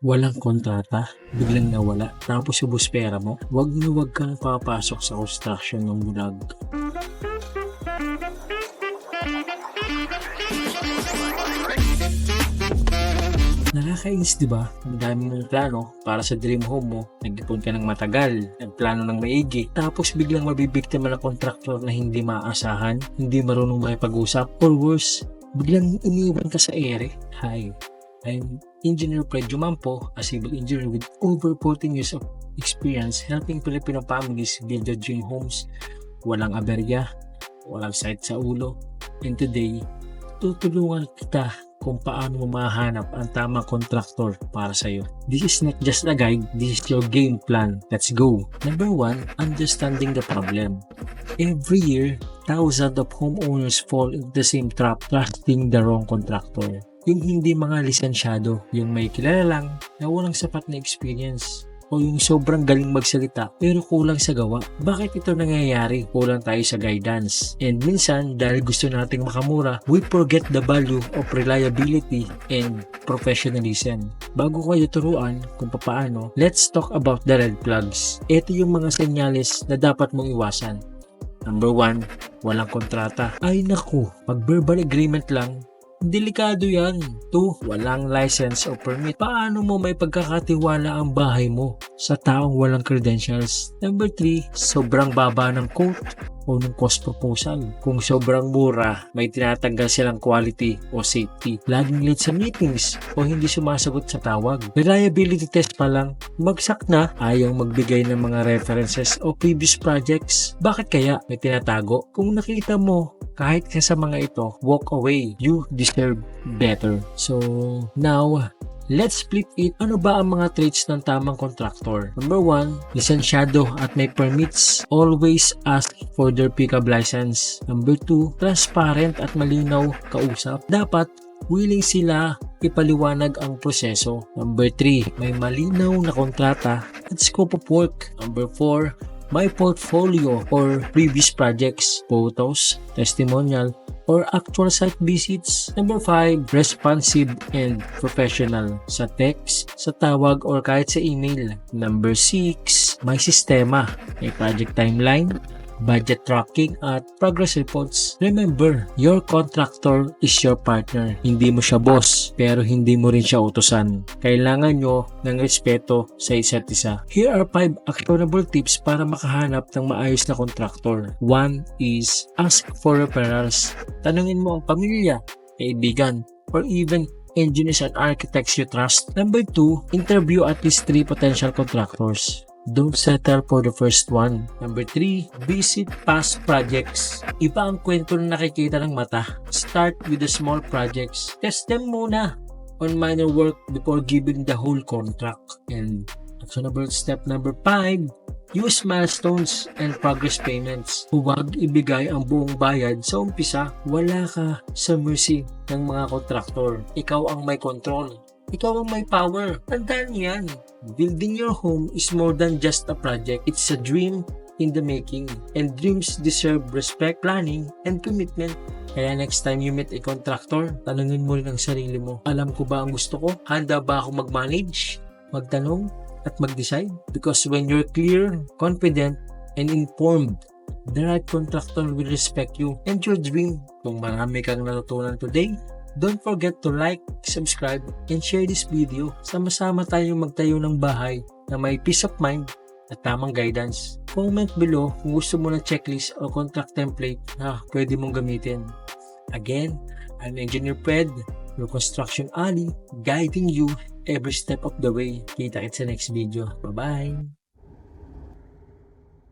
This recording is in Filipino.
walang kontrata, biglang nawala, tapos ubos pera mo, wag na wag kang papasok sa construction ng bulag. Nakakainis di ba? Ang dami mong plano para sa dream home mo. Nag-ipon ka ng matagal, nagplano ng maigi, tapos biglang mabibiktima ng kontraktor na hindi maaasahan, hindi marunong makipag-usap, or worse, biglang iniwan ka sa ere. Hi, I'm Engineer Fred Jumampo, a civil engineer with over 14 years of experience helping Filipino families build their dream homes. Walang aberya, walang sakit sa ulo. And today, tutulungan kita kung paano mo mahanap ang tamang contractor para sa iyo. This is not just a guide, this is your game plan. Let's go! Number one, understanding the problem. Every year, thousands of homeowners fall into the same trap trusting the wrong contractor. Yung hindi mga lisensyado, yung may kilala lang na walang sapat na experience o yung sobrang galing magsalita pero kulang sa gawa. Bakit ito nangyayari? Kulang tayo sa guidance. And minsan, dahil gusto nating makamura, we forget the value of reliability and professionalism. Bago kayo turuan kung paano, let's talk about the red flags. Ito yung mga senyales na dapat mong iwasan. Number one, walang kontrata. Ay naku, pag verbal agreement lang, Delikado yan. 2. Walang license o permit. Paano mo may pagkakatiwala ang bahay mo sa taong walang credentials? Number 3. Sobrang baba ng quote o ng cost proposal. Kung sobrang mura, may tinatanggal silang quality o safety. Laging late sa meetings o hindi sumasagot sa tawag. Reliability test pa lang, magsak na, ayaw magbigay ng mga references o previous projects. Bakit kaya may tinatago? Kung nakita mo kahit ka sa mga ito, walk away. You deserve better. So, now, Let's flip it. Ano ba ang mga traits ng tamang contractor? Number one, lisensyado at may permits. Always ask for their pickup license. Number two, transparent at malinaw kausap. Dapat willing sila ipaliwanag ang proseso. Number 3, may malinaw na kontrata at scope of work. Number 4, may portfolio or previous projects, photos, testimonial, or actual site visits. Number 5, responsive and professional sa text, sa tawag, or kahit sa email. Number 6, may sistema, may project timeline, budget tracking at progress reports. Remember, your contractor is your partner. Hindi mo siya boss, pero hindi mo rin siya utosan. Kailangan nyo ng respeto sa isa't isa. Here are 5 actionable tips para makahanap ng maayos na contractor. 1 is ask for referrals. Tanungin mo ang pamilya, kaibigan, or even engineers and architects you trust. Number 2, interview at least 3 potential contractors. Don't settle for the first one. Number 3, visit past projects. Iba ang kwento na nakikita ng mata. Start with the small projects. Test them muna on minor work before giving the whole contract. And actionable step number 5, use milestones and progress payments. Huwag ibigay ang buong bayad sa umpisa. Wala ka sa mercy ng mga kontraktor. Ikaw ang may control. Ikaw ang may power. Tandaan yan. Building your home is more than just a project. It's a dream in the making. And dreams deserve respect, planning, and commitment. Kaya next time you meet a contractor, tanungin mo rin ang sarili mo. Alam ko ba ang gusto ko? Handa ba ako mag-manage? Magtanong? At mag-decide? Because when you're clear, confident, and informed, the right contractor will respect you and your dream. Kung marami kang natutunan today, Don't forget to like, subscribe, and share this video. Sama-sama tayong magtayo ng bahay na may peace of mind at tamang guidance. Comment below kung gusto mo ng checklist o contract template na pwede mong gamitin. Again, I'm Engineer Fred, your construction alley, guiding you every step of the way. Kita kita sa next video. Bye-bye!